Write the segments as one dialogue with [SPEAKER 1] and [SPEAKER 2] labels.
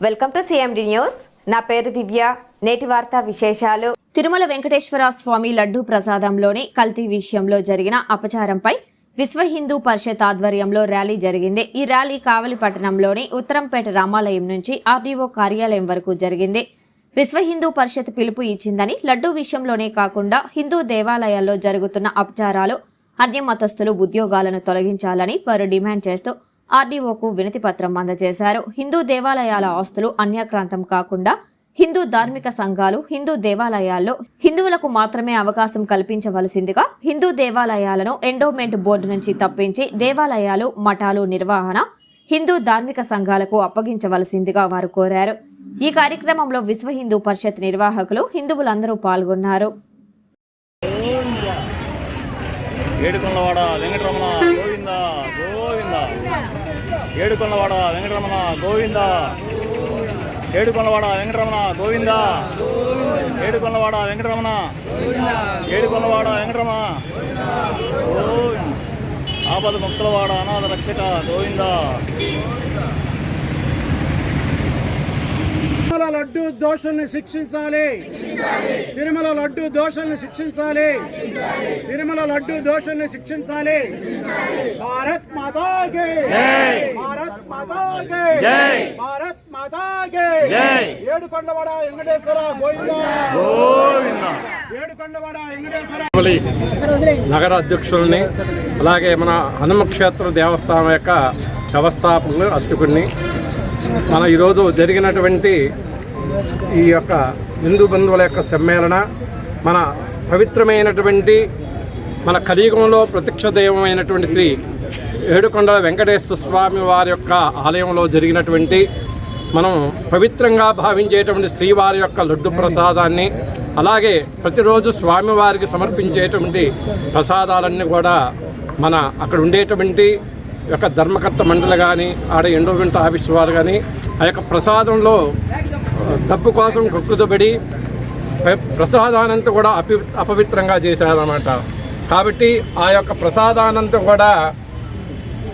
[SPEAKER 1] Welcome to CMD news నా పేరు దివ్య. నేటి వార్త విశేషాలు. తిరుమల వెంకటేశ్వర స్వామి లడ్డూ ప్రసాదంలోని కల్తీ విషయంలో జరిగిన అపచారంపై విశ్వ హిందూ పరిషత్ ఆధ్వర్యంలో ర్యాలీ జరిగింది. ఈ ర్యాలీ కావలి పట్టణంలోని ఉత్తరంపేట రామాలయం నుంచి ఆర్డీఓ కార్యాలయం వరకు జరిగింది. విశ్వ హిందూ పరిషత్ పిలుపు ఇచ్చిందని లడ్డూ విషయంలోనే కాకుండా హిందూ దేవాలయాల్లో జరుగుతున్న అపచారాలు అన్య మతస్థులు ఉద్యోగాలను తొలగించాలని వారు డిమాండ్ చేస్తూ ఆర్డీఓకు వినతి పత్రం అందజేశారు. హిందూ దేవాలయాల ఆస్తులు అన్యాక్రాంతం కాకుండా హిందూ ధార్మిక సంఘాలు హిందూ దేవాలయాల్లో హిందువులకు మాత్రమే అవకాశం కల్పించవలసిందిగా హిందూ దేవాలయాలను ఎండోమెంట్ బోర్డు నుంచి తప్పించి దేవాలయాలు మఠాలు నిర్వహణ హిందూ ధార్మిక సంఘాలకు అప్పగించవలసిందిగా వారు కోరారు. ఈ కార్యక్రమంలో విశ్వ హిందూ పరిషత్ నిర్వాహకులు హిందువులందరూ పాల్గొన్నారు.
[SPEAKER 2] ఏడుకొండవాడ వెంకటరమణ ఏడుకొండవాడ వెంకటరమణ గోవింద. ఏడుకొండవాడ వెంకటరమణ గోవింద. ఏడుకొండవాడ వెంకటరమణ. ఏడుకొండవాడ వెంకటరమణ. గోవింద ఆపద ముక్తలవాడ అనాథ రక్షక గోవింద.
[SPEAKER 3] తిరుమల లడ్డు దోషుల్ని శిక్షించాలి. తిరుమల లడ్డు దోషుల్ని శిక్షించాలి. తిరుమల లడ్డు దోషుల్ని శిక్షించాలి. భారత్ మాతాకి. భారత్ మాతాకి. భారత్ మాతాకి.
[SPEAKER 2] జై.
[SPEAKER 3] ఏడుకొండవాడ వెంకటేశ్వర వెంకటేశ్వర.
[SPEAKER 4] నగర అధ్యక్షుల్ని అలాగే మన హనుమ క్షేత్ర దేవస్థానం యొక్క వ్యవస్థాపకులు అర్చకుడిని మన ఈరోజు జరిగినటువంటి ఈ యొక్క హిందూ బంధువుల యొక్క సమ్మేళన మన పవిత్రమైనటువంటి మన కలియుగంలో ప్రత్యక్ష దైవమైనటువంటి శ్రీ ఏడుకొండల వెంకటేశ్వర స్వామి వారి యొక్క ఆలయంలో జరిగినటువంటి మనం పవిత్రంగా భావించేటువంటి శ్రీవారి యొక్క లడ్డు ప్రసాదాన్ని అలాగే ప్రతిరోజు స్వామివారికి సమర్పించేటువంటి ప్రసాదాలన్నీ కూడా మన అక్కడ ఉండేటువంటి యొక్క ధర్మకర్త మండలి కానీ ఆడ ఎండోమెంట్ ఆఫీస్ వారు కానీ ఆ యొక్క ప్రసాదంలో డబ్బు కోసం కక్కుదబడి ప్రసాదానంతా కూడా అపి అపవిత్రంగా చేశారన్నమాట. కాబట్టి ఆ యొక్క ప్రసాదానంతా కూడా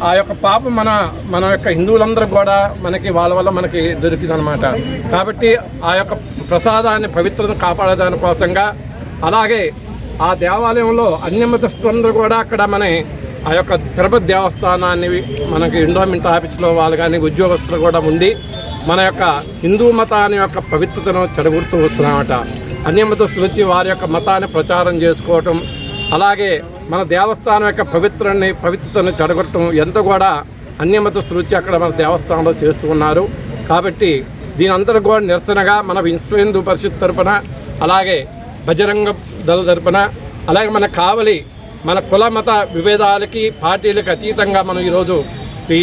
[SPEAKER 4] ఆ యొక్క పాపం మన మన యొక్క హిందువులందరూ కూడా మనకి వాళ్ళ వల్ల మనకి దొరికిందనమాట కాబట్టి ఆ యొక్క ప్రసాదాన్ని పవిత్రతను కాపాడేదాని కోసంగా అలాగే ఆ దేవాలయంలో అన్యమతస్తులందరూ కూడా అక్కడ మన ఆ యొక్క తిరుపతి దేవస్థానాన్ని మనకి ఎండోమెంట్ ఆఫీస్లో వాళ్ళు కానీ ఉద్యోగస్తులు కూడా ఉండి మన యొక్క హిందూ మతాన్ని యొక్క పవిత్రతను చెడగొడుతూ వస్తున్నామట అన్యమతస్తులు వచ్చి వారి యొక్క మతాన్ని ప్రచారం చేసుకోవటం అలాగే మన దేవస్థానం యొక్క పవిత్రాన్ని పవిత్రతను చెడగొట్టడం ఎంత కూడా అన్యమతస్తులు వచ్చి అక్కడ మన దేవస్థానంలో చేస్తూ ఉన్నారు. కాబట్టి దీని అంతటి కూడా నిరసనగా మన విశ్వ హిందూ పరిషత్ తరపున అలాగే బజరంగ దళ తరపున అలాగే మన కావలి మన కుల మత విభేదాలకి పార్టీలకు అతీతంగా మనం ఈరోజు ఈ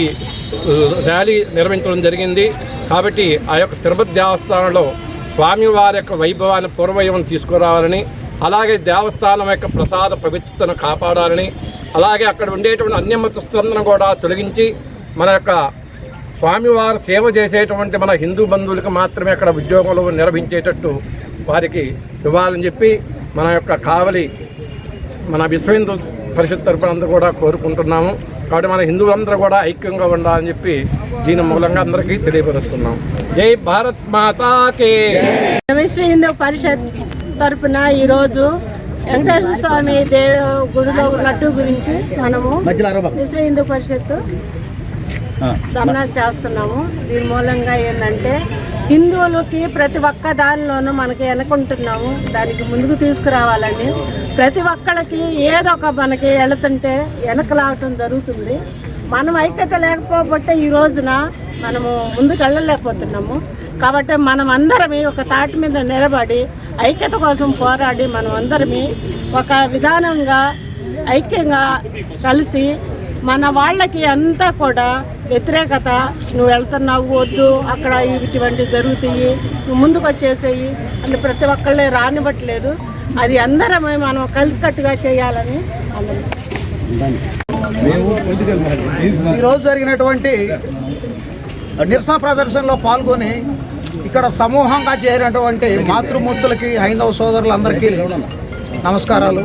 [SPEAKER 4] ర్యాలీ నిర్వహించడం జరిగింది. కాబట్టి ఆ యొక్క తిరుపతి దేవస్థానంలో స్వామివారి యొక్క వైభవాన్ని పూర్వయం తీసుకురావాలని అలాగే దేవస్థానం యొక్క ప్రసాద పవిత్రతను కాపాడాలని అలాగే అక్కడ ఉండేటువంటి అన్యమతస్తులందరూ కూడా తొలగించి మన యొక్క స్వామివారు సేవ చేసేటువంటి మన హిందూ బంధువులకు మాత్రమే అక్కడ ఉద్యోగంలో నిర్వహించేటట్టు వారికి ఇవ్వాలని చెప్పి మన యొక్క కావలి మన విశ్వ హిందూ పరిషత్ తరపున అందరూ కూడా కోరుకుంటున్నాము. కాబట్టి మన హిందువులందరూ కూడా ఐక్యంగా ఉండాలని చెప్పి దీని మూలంగా అందరికీ తెలియపరుస్తున్నాం. జై భారత్ మాతాకే
[SPEAKER 5] విశ్వ హిందూ పరిషత్ తరపున ఈరోజు వెంకటేశ్వర స్వామి దేవ గుడిలో లడ్డు గురించి మనము విశ్వ హిందూ పరిషత్ ధర్నా చేస్తున్నాము. దీని మూలంగా ఏంటంటే హిందువులకి ప్రతి ఒక్క దానిలోనూ మనకి వెనుకుంటున్నాము. దానికి ముందుకు తీసుకురావాలని ప్రతి ఒక్కళ్ళకి ఏదో ఒక మనకి వెళుతుంటే వెనకలాగటం జరుగుతుంది. మనం ఐక్యత లేకపోబట్టే ఈ రోజున మనము ముందుకు వెళ్ళలేకపోతున్నాము. కాబట్టి మనం అందరమీ ఒక తాటి మీద నిలబడి ఐక్యత కోసం పోరాడి మనం అందరమీ ఒక విధానంగా ఐక్యంగా కలిసి మన వాళ్ళకి అంతా కూడా వ్యతిరేకత నువ్వు వెళ్తున్నావు వద్దు అక్కడ ఇటువంటివి జరుగుతాయి నువ్వు ముందుకు వచ్చేసేయి అని ప్రతి ఒక్కళ్ళే రానివ్వట్లేదు. అది అందరమే మనం కలిసికట్టుగా చేయాలని అందరూ.
[SPEAKER 3] ఈరోజు జరిగినటువంటి నిరసన ప్రదర్శనలో పాల్గొని ఇక్కడ సమూహంగా చేరినటువంటి మాతృమూర్తులకి హైందవ సోదరులందరికీ నమస్కారాలు.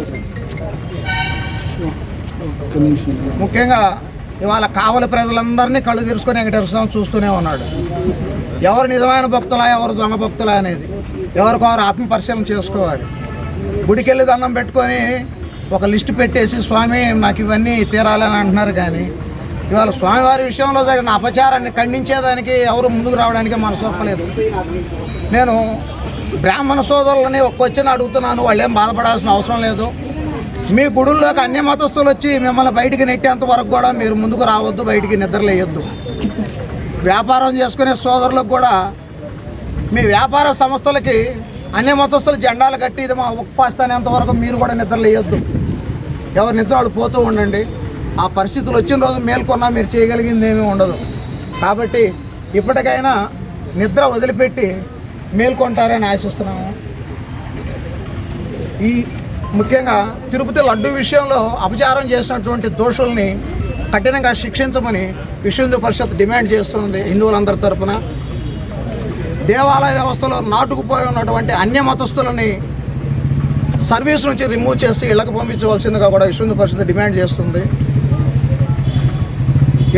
[SPEAKER 3] ముఖ్యంగా ఇవాళ కావలి ప్రజలందరినీ కళ్ళు తెరుచుకొని వెంకటేశ్వర స్వామి చూస్తూనే ఉన్నాడు. ఎవరు నిజమైన భక్తులా ఎవరు దొంగ భక్తులా అనేది. ఎవరికి వారు ఆత్మ చేసుకోవాలి. గుడికెళ్ళి దండం పెట్టుకొని ఒక లిస్ట్ పెట్టేసి స్వామి నాకు ఇవన్నీ తీరాలని అంటున్నారు కానీ ఇవాళ స్వామివారి విషయంలో జరిగిన అపచారాన్ని ఖండించేదానికి ఎవరు ముందుకు రావడానికి మనసు ఒప్పలేదు. నేను బ్రాహ్మణ సోదరులని ఒక్కొచ్చిన అడుగుతున్నాను వాళ్ళు ఏం బాధపడాల్సిన అవసరం లేదు. మీ గుడుల్లోకి అన్ని మతస్థులు వచ్చి మిమ్మల్ని బయటికి నెట్టేంత వరకు కూడా మీరు ముందుకు రావద్దు బయటికి నిద్రలేయొద్దు వ్యాపారం చేసుకునే సోదరులకు కూడా మీ వ్యాపార సంస్థలకి అన్ని మతస్థులు జెండాలు కట్టి ఇది మా ఉపవాస్తానేంత వరకు మీరు కూడా నిద్రలేయొద్దు ఎవరి నిద్ర వాళ్ళు పోతూ ఉండండి. ఆ పరిస్థితులు వచ్చిన రోజు మేల్కొన్నా మీరు చేయగలిగింది ఏమీ ఉండదు. కాబట్టి ఇప్పటికైనా నిద్ర వదిలిపెట్టి మేల్కొంటారని ఆశిస్తున్నాము. ఈ ముఖ్యంగా తిరుపతి లడ్డు విషయంలో అపచారం చేసినటువంటి దోషుల్ని కఠినంగా శిక్షించమని విశ్వ హిందూ పరిషత్ డిమాండ్ చేస్తుంది హిందువులందరి తరఫున దేవాలయ వ్యవస్థలో నాటుకుపోయి ఉన్నటువంటి అన్య మతస్థులని సర్వీస్ నుంచి రిమూవ్ చేసి ఇళ్ళకు పంపించవలసిందిగా కూడా విశ్వ హిందూ పరిషత్ డిమాండ్ చేస్తుంది.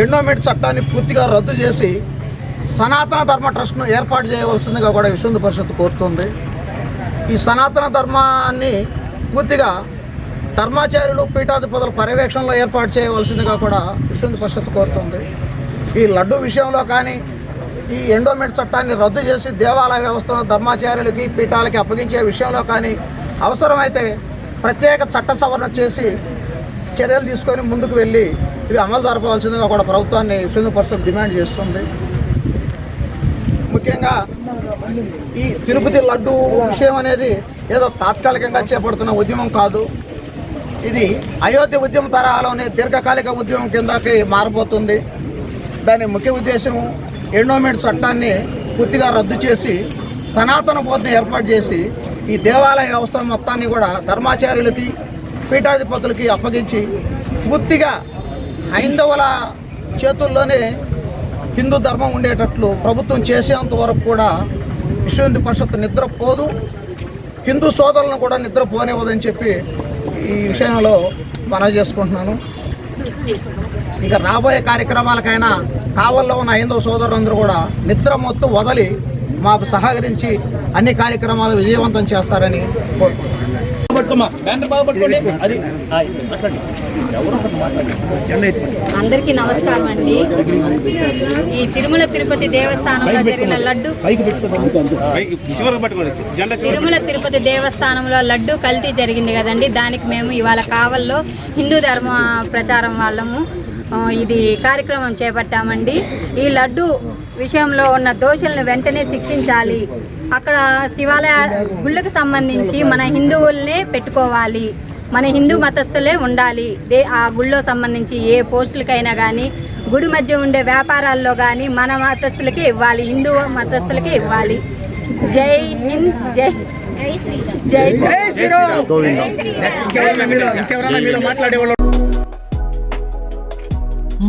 [SPEAKER 3] ఎండోమెంట్ చట్టాన్ని పూర్తిగా రద్దు చేసి సనాతన ధర్మ ట్రస్ట్ను ఏర్పాటు చేయవలసిందిగా కూడా విశ్వ హిందూ పరిషత్ కోరుతుంది. ఈ సనాతన ధర్మాన్ని పూర్తిగా ధర్మాచార్యులు పీఠాధిపతుల పర్యవేక్షణలో ఏర్పాటు చేయవలసిందిగా కూడా విశ్వంది హిందూ పరిషత్ కోరుతుంది. ఈ లడ్డు విషయంలో కానీ ఈ ఎండోమెంట్ చట్టాన్ని రద్దు చేసి దేవాలయ వ్యవస్థను ధర్మాచార్యులకి పీఠాలకి అప్పగించే విషయంలో కానీ అవసరమైతే ప్రత్యేక చట్ట సవరణ చేసి చర్యలు తీసుకొని ముందుకు వెళ్ళి ఇవి అమలు జరపవలసిందిగా కూడా ప్రభుత్వాన్ని విశ్వంది పరిషత్ డిమాండ్ చేస్తుంది. ముఖ్యంగా ఈ తిరుపతి లడ్డు విషయం అనేది ఏదో తాత్కాలికంగా చేపడుతున్న ఉద్యమం కాదు. ఇది అయోధ్య ఉద్యమ తరహాలోనే దీర్ఘకాలిక ఉద్యమం కిందకి మారబోతుంది. దాని ముఖ్య ఉద్దేశం ఎండోమెంట్ చట్టాన్ని పూర్తిగా రద్దు చేసి సనాతన బోధన ఏర్పాటు చేసి ఈ దేవాలయ వ్యవస్థ మొత్తాన్ని కూడా ధర్మాచార్యులకి పీఠాధిపతులకి అప్పగించి పూర్తిగా హైందవుల చేతుల్లోనే హిందూ ధర్మం ఉండేటట్లు ప్రభుత్వం చేసేంత వరకు కూడా విశ్వ హిందూ పరిషత్ నిద్రపోదు. హిందూ సోదరులను కూడా నిద్రపోనివ్వదని చెప్పి ఈ విషయంలో మనవి చేసుకుంటున్నాను. ఇంకా రాబోయే కార్యక్రమాలకైనా కావల్లో ఉన్న హైందవ సోదరులందరూ కూడా నిద్ర మొత్తం వదలి మాకు సహకరించి అన్ని కార్యక్రమాలు విజయవంతం చేస్తారని కోరుకుంటున్నాను.
[SPEAKER 6] అందరికీ నమస్కారం అండి. ఈ తిరుమల తిరుపతి దేవస్థానంలో జరిగిన లడ్డు తిరుమల తిరుపతి దేవస్థానంలో లడ్డు కల్తీ జరిగింది కదండి. దానికి మేము ఇవాళ కావల్లో హిందూ ధర్మ ప్రచారం వాళ్ళము. ఇది కార్యక్రమం చేపట్టామండి. ఈ లడ్డు విషయంలో ఉన్న దోషులను వెంటనే శిక్షించాలి. అక్కడ శివాలయ గుళ్ళకు సంబంధించి మన హిందువులనే పెట్టుకోవాలి. మన హిందూ మతస్థులే ఉండాలి. దే ఆ గుళ్ళో సంబంధించి ఏ పోస్టులకైనా కానీ గుడి మధ్య ఉండే వ్యాపారాల్లో కానీ మన మతస్థులకే ఇవ్వాలి. హిందూ మతస్థులకే ఇవ్వాలి. జై హింద్ జై జై Sriram.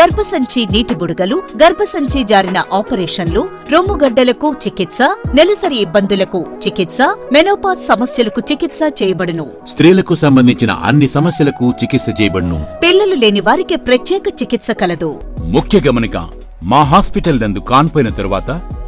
[SPEAKER 7] గర్భసంచి నీటి బుడగలు గర్భసంచి జారిన ఆపరేషన్లు రొమ్ముగడ్డలకు చికిత్స నెలసరి ఇబ్బందులకు చికిత్స మెనోపాజ్ సమస్యలకు చికిత్స చేయబడును.
[SPEAKER 8] స్త్రీలకు సంబంధించిన అన్ని సమస్యలకు చికిత్స చేయబడును.
[SPEAKER 7] పిల్లలు లేని వారికి ప్రత్యేక చికిత్స కలదు.
[SPEAKER 8] ముఖ్య గమనిక మా హాస్పిటల్ నందు కాన్పోయిన తరువాత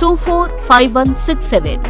[SPEAKER 7] two four five one six seven